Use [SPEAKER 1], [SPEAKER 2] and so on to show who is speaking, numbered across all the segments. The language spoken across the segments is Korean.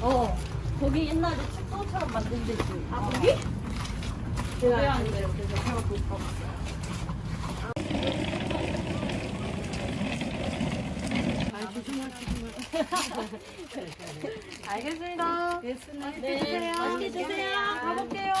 [SPEAKER 1] 어. 거기 옛날에 책도처럼 만든 데지.
[SPEAKER 2] 아 거기?
[SPEAKER 1] 왜
[SPEAKER 2] 제가
[SPEAKER 1] 안 돼요? 그래서 제가 못.
[SPEAKER 2] 아 알겠습니다.
[SPEAKER 1] 알겠습니다.
[SPEAKER 2] 네,
[SPEAKER 1] 맛있게 드세요. 가볼게요.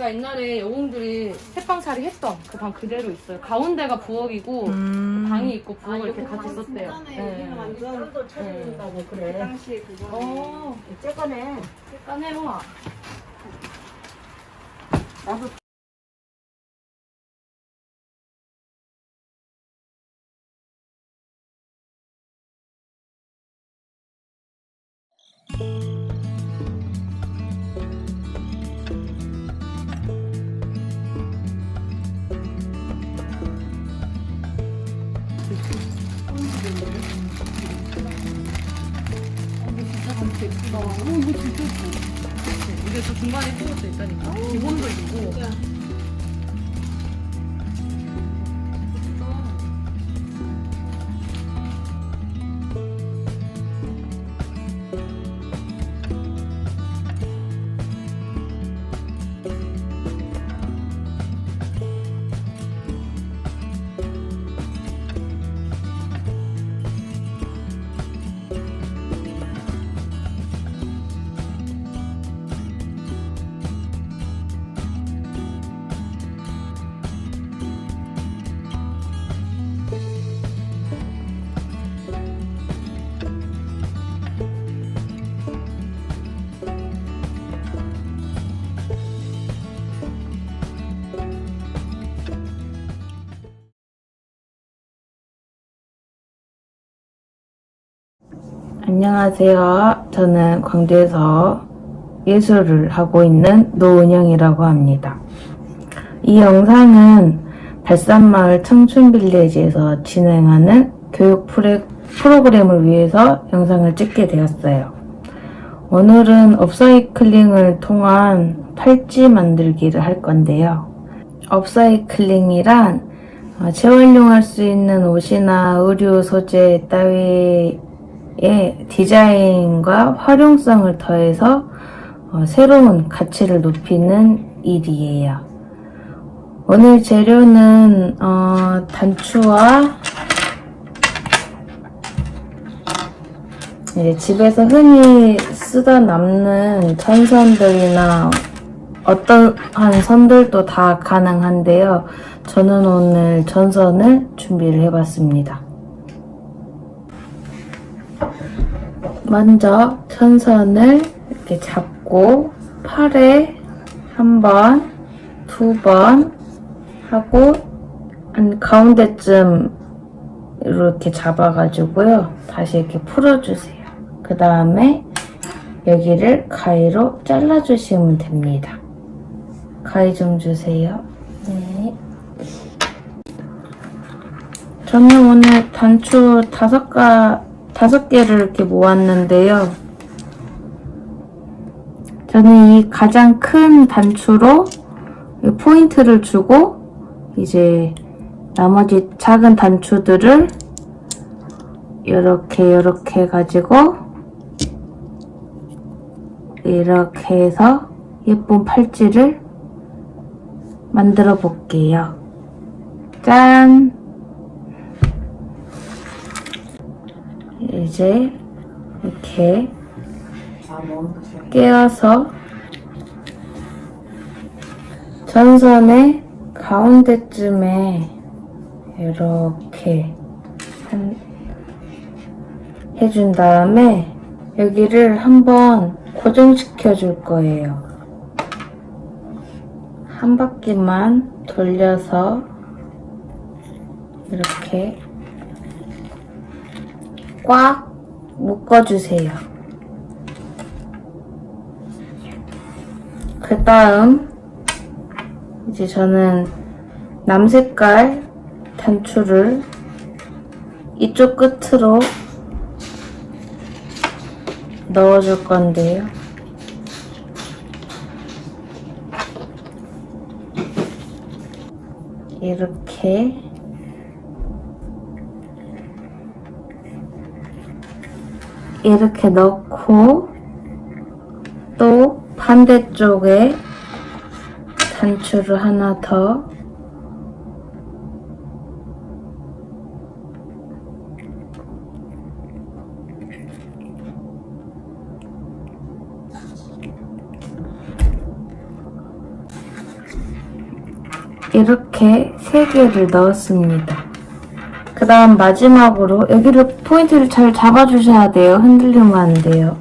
[SPEAKER 2] 제가 옛날에 영웅들이 햇방살이 했던 그 방 그대로 있어요. 가운데가 부엌이고
[SPEAKER 3] 음.
[SPEAKER 2] 방이 있고 부엌을 이렇게 같이 썼대요.
[SPEAKER 4] 여기는 완전
[SPEAKER 1] 찾아준다고
[SPEAKER 4] 그
[SPEAKER 1] 그래.
[SPEAKER 4] 당시에 그거
[SPEAKER 2] 어,
[SPEAKER 4] 어쨌거네
[SPEAKER 2] 까네요.
[SPEAKER 4] 나도
[SPEAKER 2] 감기 예쁘다. 오, 이거 진짜 예뻐. 이게 또 중간에 것도 있다니까. 기본도 있고.
[SPEAKER 3] 안녕하세요. 저는 광주에서 예술을 하고 있는 노은영이라고 합니다. 이 영상은 발산마을 청춘빌리지에서 진행하는 교육 프로그램을 위해서 영상을 찍게 되었어요. 오늘은 업사이클링을 통한 팔찌 만들기를 할 건데요. 업사이클링이란 어, 재활용할 수 있는 옷이나 의류 소재 따위 의 디자인과 활용성을 더해서 어, 새로운 가치를 높이는 일이에요. 오늘 재료는 어, 단추와 이제 집에서 흔히 쓰다 남는 천선들이나 어떠한 선들도 다 가능한데요. 저는 오늘 전선을 준비를 해봤습니다. 먼저 천선을 이렇게 잡고 팔에 한 번, 두 번 하고 한 가운데쯤 이렇게 잡아가지고요. 다시 이렇게 풀어주세요. 그 다음에 여기를 가위로 잘라주시면 됩니다. 가위 좀 주세요. 네. 저는 오늘 단추 다섯 가, 다섯 개를 이렇게 모았는데요. 저는 이 가장 큰 단추로 이 포인트를 주고 이제 나머지 작은 단추들을 이렇게 이렇게 해가지고 이렇게 해서 예쁜 팔찌를 만들어 볼게요. 짠! 이제 이렇게 깨어서 전선의 가운데쯤에 이렇게 한- 해준 다음에 여기를 한번 고정시켜 줄 거예요. 한 바퀴만 돌려서 이렇게 꽉 묶어주세요. 그 다음 이제 저는 남색깔 단추를 이쪽 끝으로 넣어줄 건데요. 이렇게 이렇게 넣고 또 반대쪽에 단추를 하나 더 이렇게 세 개를 넣었습니다. 그 다음 마지막으로 여기를 포인트를 잘 잡아주셔야 돼요. 흔들리면 안 돼요.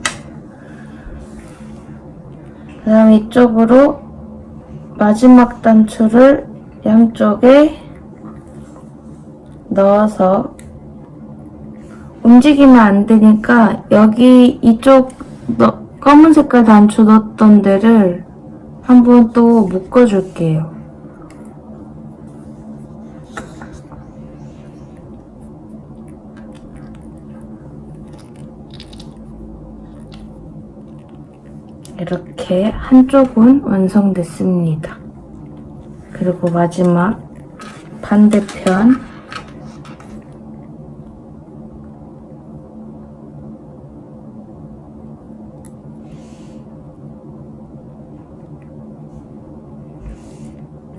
[SPEAKER 3] 그 다음 이쪽으로 마지막 단추를 양쪽에 넣어서 움직이면 안 되니까 여기 이쪽 넣- 검은 색깔 단추 넣었던 데를 한번 또 묶어줄게요. 이렇게 한쪽은 완성됐습니다. 그리고 마지막 반대편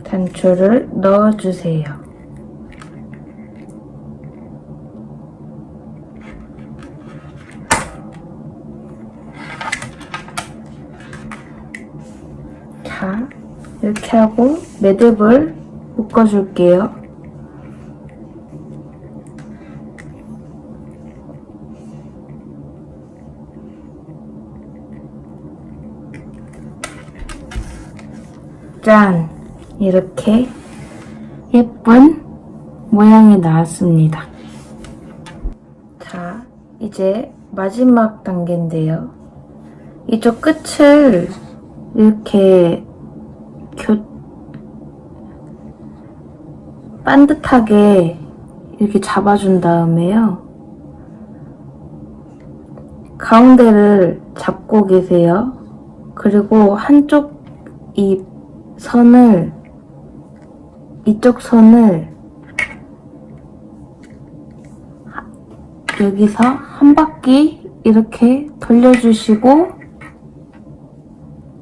[SPEAKER 3] 단추를 넣어주세요. 자, 이렇게 하고 매듭을 묶어줄게요. 짠! 이렇게 예쁜 모양이 나왔습니다. 자, 이제 마지막 단계인데요. 이쪽 끝을 이렇게 교 반듯하게 이렇게 잡아준 다음에요. 가운데를 잡고 계세요. 그리고 한쪽 이 선을 이쪽 선을 하- 여기서 한 바퀴 이렇게 돌려주시고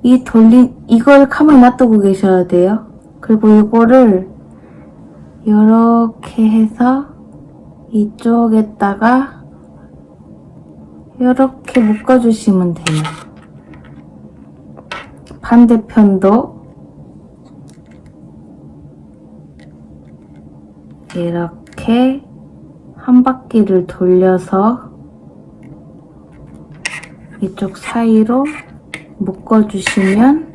[SPEAKER 3] 이 돌린 이걸 가만히 놔두고 계셔야 돼요. 그리고 이거를 이렇게 해서 이쪽에다가 이렇게 묶어주시면 돼요. 반대편도 이렇게 한 바퀴를 돌려서 이쪽 사이로 묶어주시면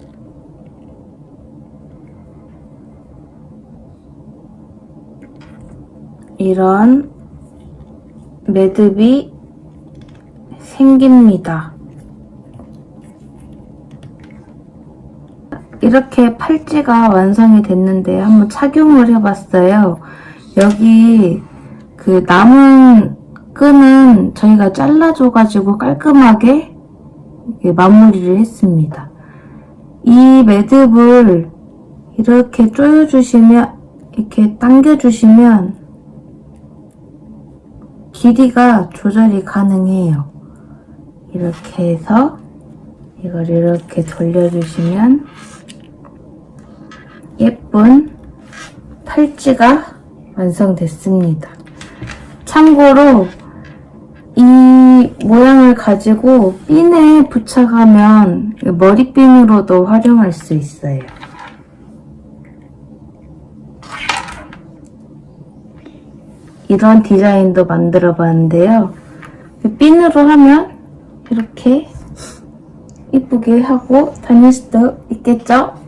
[SPEAKER 3] 이런 매듭이 생깁니다. 이렇게 팔찌가 완성이 됐는데 한번 착용을 해봤어요. 여기 그 남은 끈은 저희가 잘라줘가지고 깔끔하게 마무리를 했습니다. 이 매듭을 이렇게 조여주시면 이렇게 당겨주시면 길이가 조절이 가능해요. 이렇게 해서 이걸 이렇게 돌려주시면 예쁜 팔찌가 완성됐습니다. 참고로 이 모양을 가지고 핀에 붙여가면 머리핀으로도 활용할 수 있어요. 이런 디자인도 만들어 봤는데요. 핀으로 하면 이렇게 이쁘게 하고 다닐 수도 있겠죠?